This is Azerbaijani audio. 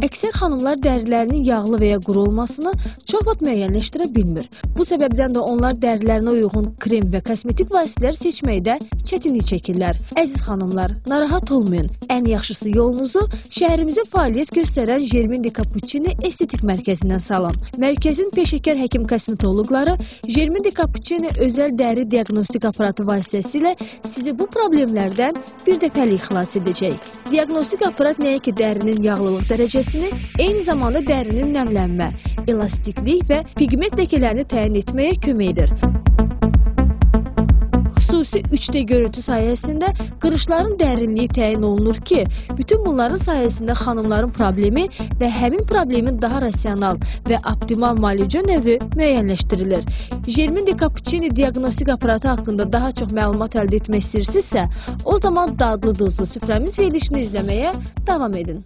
Əksər xanımlar dərilərinin yağlı və ya quru olmasını çox vaxt müəyyənləşdirə bilmir. Bu səbəbdən də onlar dərilərinə uyğun krem və kosmetik vasitələr seçməkdə çətinlik çəkirlər. Əziz xanımlar, narahat olmayın. Ən yaxşısı yolunuzu şəhərimizdə fəaliyyət göstərən Jermindi Cappuccini Estetik Mərkəzindən salın. Mərkəzin peşəkar həkim kosmetoloqları Jermindi Cappuccini özəl dəri diaqnostik aparatı vasitəsilə sizi bu problemlərdən bir dəfəlik xilas edəcək. Diaqnostik aparat nəinki dərinin yağlılıq dərəcəsini, eyni zamanda dərinin nəmlənmə, elastiklik və pigment ləkələrini təyin etməyə kömək edir. Xüsusi 3D görüntü sayəsində qırışların dərinliyi təyin olunur ki, bütün bunların sayəsində xanımların problemi və həmin problemin daha rasional və optimal müalicə növü müəyyənləşdirilir. Jermindi Cappuccini diaqnostik aparatı haqqında daha çox məlumat əldə etmək istəyirsinizsə, o zaman dadlı duzlu süfrəmiz verilişini izləməyə davam edin.